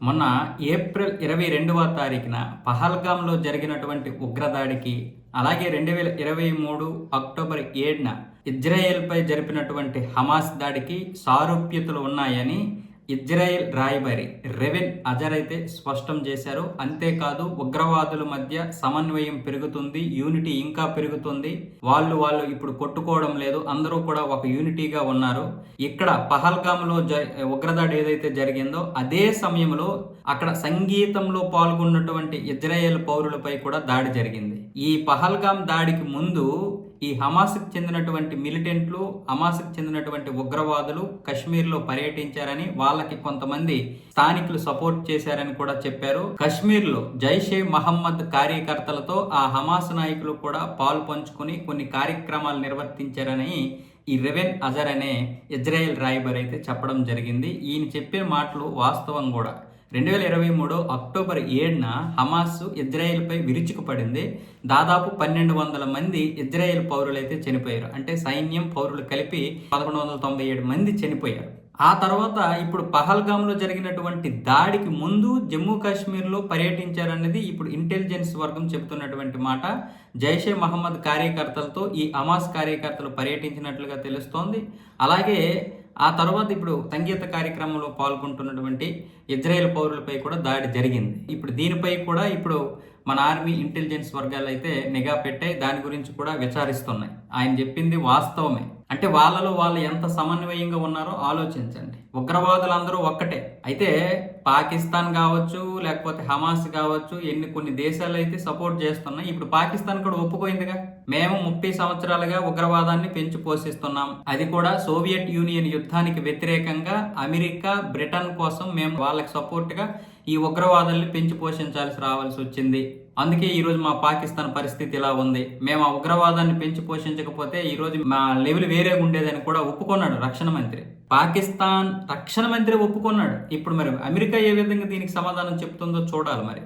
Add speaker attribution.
Speaker 1: మొన్న ఏప్రిల్ ఇరవై రెండవ తారీఖున పహల్గాంలో జరిగినటువంటి ఉగ్రదాడికి అలాగే రెండు వేల ఇరవై మూడు అక్టోబర్ ఏడున ఇజ్రాయెల్పై జరిపినటువంటి హమాస్ దాడికి సారూప్యతలు ఉన్నాయని ఇజ్రాయెల్ రాయబారి రెవెన్ అజర్ అయితే స్పష్టం చేశారు. అంతేకాదు ఉగ్రవాదుల మధ్య సమన్వయం పెరుగుతుంది యూనిటీ ఇంకా పెరుగుతుంది. వాళ్ళు వాళ్ళు ఇప్పుడు కొట్టుకోవడం లేదు అందరూ కూడా ఒక యూనిటీగా ఉన్నారు. ఇక్కడ పహల్గామ్లో జ ఉగ్రదాడి ఏదైతే జరిగిందో అదే సమయంలో అక్కడ సంగీతంలో పాల్గొన్నటువంటి ఇజ్రాయెల్ పౌరులపై కూడా దాడి జరిగింది. ఈ పహల్గామ్ దాడికి ముందు ఈ హమాస్కి చెందినటువంటి మిలిటెంట్లు హమాస్కి చెందినటువంటి ఉగ్రవాదులు కశ్మీర్లో పర్యటించారని వాళ్ళకి కొంతమంది స్థానికులు సపోర్ట్ చేశారని కూడా చెప్పారు. కశ్మీర్లో జైషే మహమ్మద్ కార్యకర్తలతో ఆ హమాస్ నాయకులు కూడా పాలు పంచుకుని కొన్ని కార్యక్రమాలు నిర్వర్తించారని ఈ రెవెన్ అజర్ అనే ఇజ్రాయెల్ రాయబర్ అయితే చెప్పడం జరిగింది. ఈయన చెప్పే మాటలు వాస్తవం కూడా. రెండు వేల ఇరవై మూడు అక్టోబర్ ఏడున హమాస్ ఇజ్రాయెల్పై విరుచుకుపడింది. దాదాపు పన్నెండు వందల మంది ఇజ్రాయెల్ పౌరులు అయితే చనిపోయారు. అంటే సైన్యం పౌరులు కలిపి పదకొండు వందల తొంభై ఏడు మంది చనిపోయారు. ఆ తర్వాత ఇప్పుడు పహల్గామ్లో జరిగినటువంటి దాడికి ముందు జమ్మూ కాశ్మీర్లో పర్యటించారన్నది ఇప్పుడు ఇంటెలిజెన్స్ వర్గం చెబుతున్నటువంటి మాట. జైషే మహమ్మద్ కార్యకర్తలతో ఈ అమాస్ కార్యకర్తలు పర్యటించినట్లుగా తెలుస్తోంది. అలాగే ఆ తర్వాత ఇప్పుడు సంగీత కార్యక్రమంలో పాల్గొంటున్నటువంటి ఇజ్రాయెల్ పౌరులపై కూడా దాడి జరిగింది. ఇప్పుడు దీనిపై కూడా ఇప్పుడు మన ఆర్మీ ఇంటెలిజెన్స్ వర్గాలు అయితే నిఘా పెట్టాయి. దాని గురించి కూడా విచారిస్తున్నాయి. ఆయన చెప్పింది వాస్తవమే. అంటే వాళ్ళలో వాళ్ళు ఎంత సమన్వయంగా ఉన్నారో ఆలోచించండి. ఉగ్రవాదులందరూ ఒక్కటే. అయితే పాకిస్తాన్ కావచ్చు లేకపోతే హమాస్ కావచ్చు ఎన్ని కొన్ని దేశాలు అయితే సపోర్ట్ చేస్తున్నాయి. ఇప్పుడు పాకిస్తాన్ కూడా ఒప్పుకోయిందిగా. మేము ముప్పై సంవత్సరాలుగా ఉగ్రవాదాన్ని పెంచి పోషిస్తున్నాం. అది కూడా సోవియట్ యూనియన్ యుద్ధానికి వ్యతిరేకంగా అమెరికా బ్రిటన్ కోసం మేము వాళ్ళకి సపోర్ట్గా ఈ ఉగ్రవాదాన్ని పెంచి పోషించాల్సి రావాల్సి వచ్చింది. అందుకే ఈరోజు మా పాకిస్తాన్ పరిస్థితి ఇలా ఉంది. మేము ఆ ఉగ్రవాదాన్ని పెంచి పోషించకపోతే ఈరోజు మా లెవెల్ వేరే ఉండేదని కూడా ఒప్పుకున్నాడు రక్షణ మంత్రి. పాకిస్తాన్ రక్షణ మంత్రి ఒప్పుకున్నాడు. ఇప్పుడు మరి అమెరికా ఏ విధంగా దీనికి సమాధానం చెప్తుందో చూడాలి మరి.